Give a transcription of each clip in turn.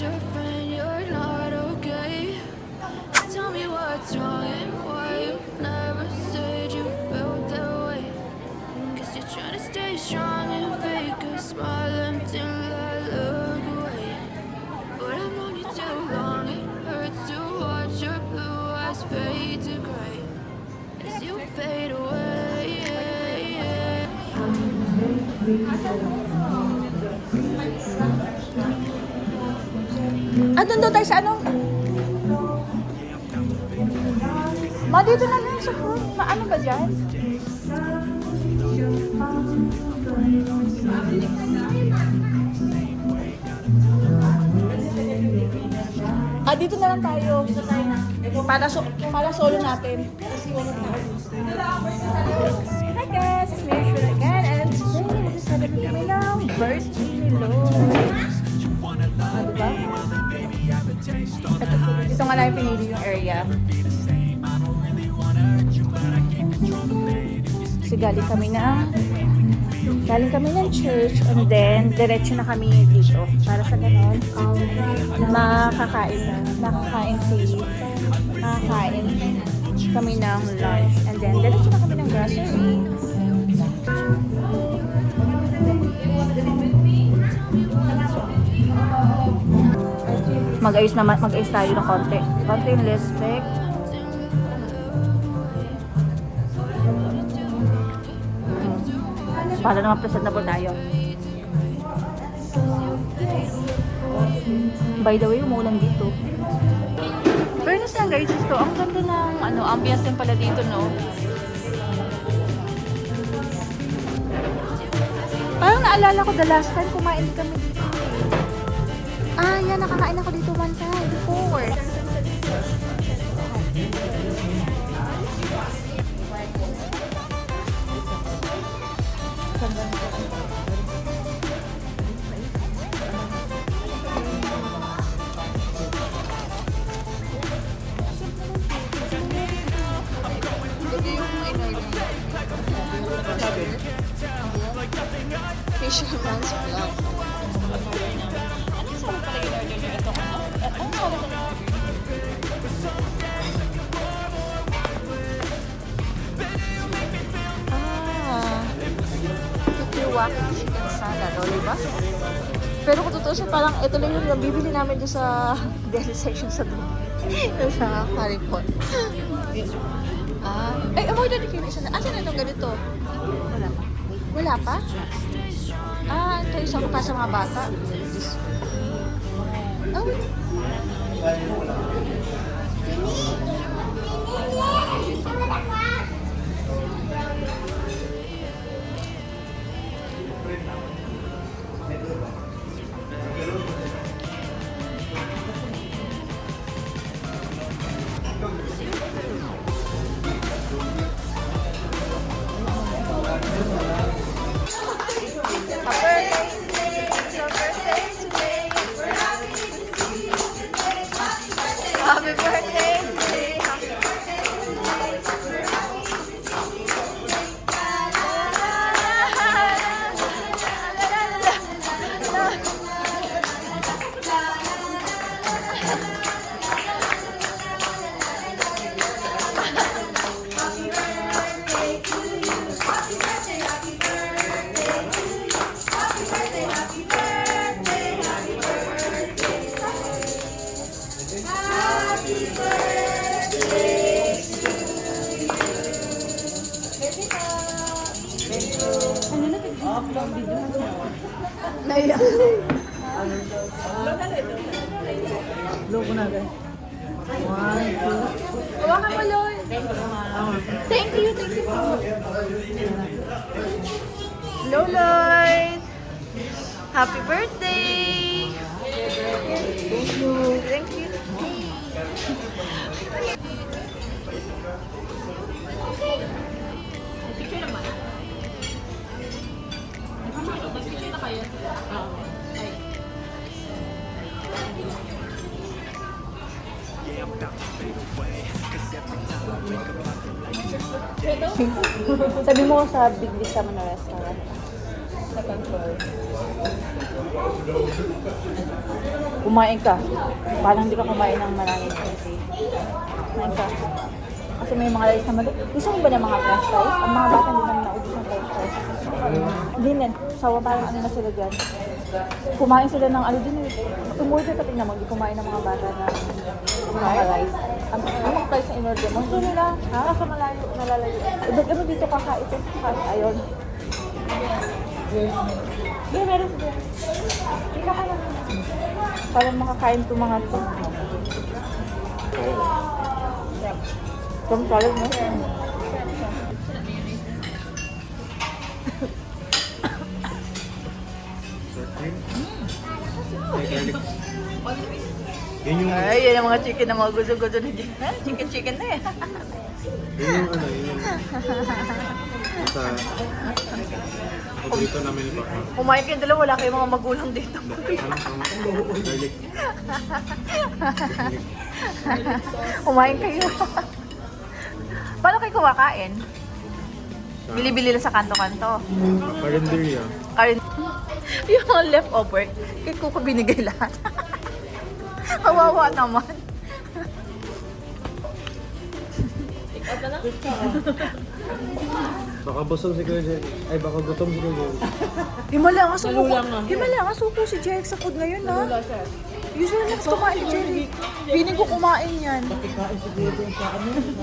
your friend you're not okay. Tell me what's wrong and why you never said you felt that you're trying to stay strong and fake a smile until I look away. But I've known you too long, it hurts to watch your blue eyes fade to gray as you fade away. Doon daw tayo sa ano? Ma, dito na lang sa front. Ma, ano ba dyan? Ah, dito na lang tayo. Tayo. Para, so, para solo natin. Kasi wala na. Yung area. Kasi galing kami ng galing kami ng church and then diretso na kami dito. Para sa ganon um, makakain na makakain si makakain kami ng lunch. And then diretso na kami ng grocery mag-ayos na mag-ayos tayo ng konti. Konti respect para naman presentable tayo. By the way umuulan dito. Fairness lang guys ito ang ganda ng ano ambience din pala dito no? Parang naalala ko the last time kumain kami. dito ah yan nakakain ako dito one time before. Fisherman's Vlog. Kikiwaki chicken salad, o diba? Pero kung totoo siya, parang ito lang yung bibili namin doon sa deli section sa doon. Yung sa Haripon. ah, ay, avoid na kayo isa na. Asan na itong ganito? Wala pa. Wala pa? Ah, ito isang pa sa mga bata. Oh, wait. Happy Gracias. Thank you, thank you. Hello, Lloyd. Happy birthday. Thank you. Thank you. Sabi mo sa Big Lisa mo na restaurant. Second floor. Kumain ka. Parang hindi ka kumain ng marami. Kumain ka. Kasi may mga rice na mali. Gusto mo ba ng mga french fries? Ang mga bata hindi naman naubos ng french fries. Hindi na. Sawa parang ano na sila dyan. Kumain sila ng ano din eh. Umorder ka tingnan mo, hindi kumain ng mga bata na mga rice. Ang, ang mga price na in-order mo, hindi nila, ha? Sa malayo, nalalayo. Ba't ano dito kakain? Kakain, ayun. Hindi, meron sila. Hindi ka kaya. Parang makakain to mga to. Yep. Some solid, no? Yun yung, Ay, yan ang mga chicken na mga gusto-gusto ni Jen. Chicken-chicken na eh. yun yung ano, yun yung sa paborito namin ni Papa. Kumain kayong dalawa, wala kayong mga magulang dito. Kumain kayo. Paano kayo kumakain? Bili-bili lang sa kanto-kanto. Carinderia. Karin, yung mga leftover, kay Kuko binigay lahat. Kawawa naman. Baka busog si Kuya Jerry. Ay, baka gutom si Kuya Jerry. Himala nga suko. Himala nga suko si Jeric sa food ngayon ha. Usually next kumain ni Jeric. Feeling ko kumain yan.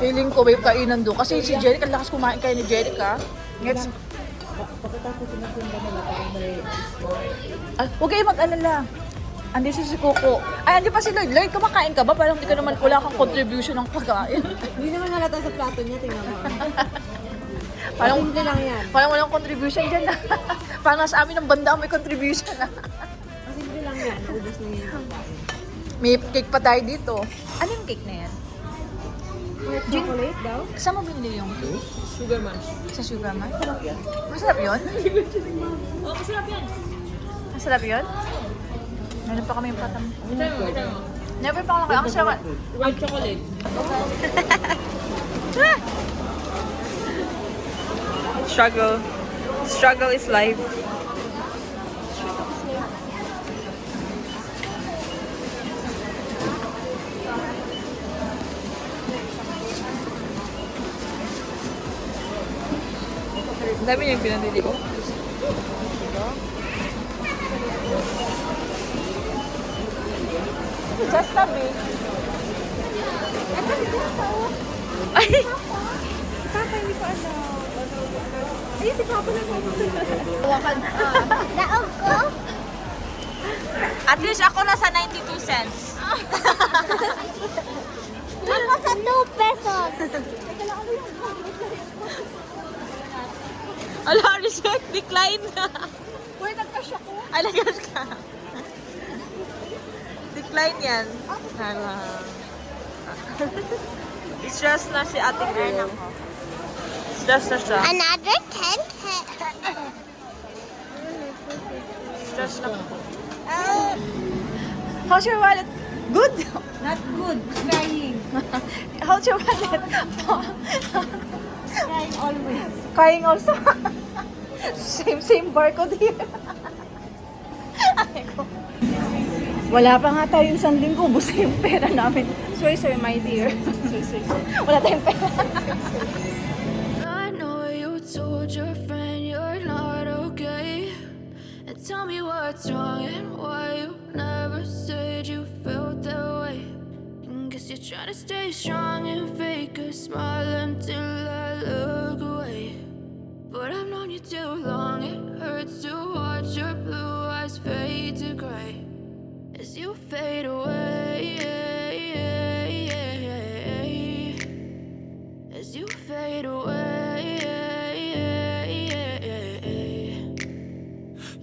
Feeling ko may kainan doon. Kasi si Jeric, ang lakas kumain kayo ni Jeric ha. Next. Ah, huwag kayo mag-alala. Andi si si Coco. Ay, andi pa si Lloyd. Lloyd, kumakain ka ba? Parang hindi ka naman, wala kang contribution ng pagkain. Hindi naman halata sa plato niya, tingnan mo. parang, Simple lang yan. parang walang contribution dyan na. parang nasa amin ng banda may contribution na. Ang simple lang yan. Ubus na yan. May cake pa tayo dito. Ano yung cake na yan? White chocolate daw? Saan mo binili yung cake? Sugar mash. Sa Sugar Man? Masarap yun? Oh, masarap yan. Masarap yun? Meron pa kami yung patam. Never pa ako nakakita. Ang sarap. White chocolate. Struggle. Struggle is life. Ang dami niyang pinanili ko. Just tabi. Ay! Papa, hindi ko alam. Ayun, si Papa na Naog ko? At least ako nasa 92 cents. Ako sa 2 pesos. Ala, reject, decline na. Uy, nagkasya ko. Alagas ka. Decline yan. Hala. Stress na si ate girl. Stress na siya. Another 10 Stress na. How's your wallet? Good. Not good. Crying. How's your wallet? Crying always. Crying also. same, same barcode here. Wala pa nga tayo isang linggo, ubos na yung pera namin. Sorry, sorry, my dear. Sorry, sorry. Wala tayong pera. I know you told your friend you're not okay. And tell me what's wrong and why you never said you felt that way. And guess you're trying to stay strong and fake a smile until I look you fade away.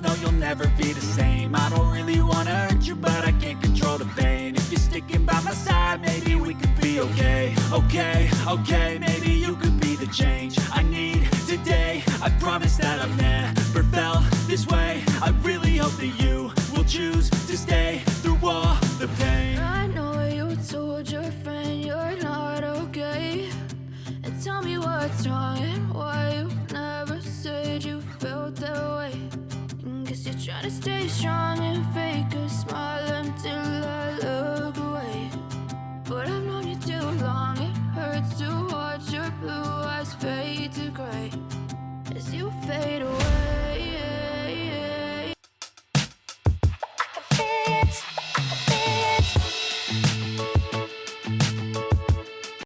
no you'll never be the same. I don't really wanna hurt you but I can't control the pain. If you're sticking by my side, maybe we could be okay. Okay, okay, maybe you could be the change I need today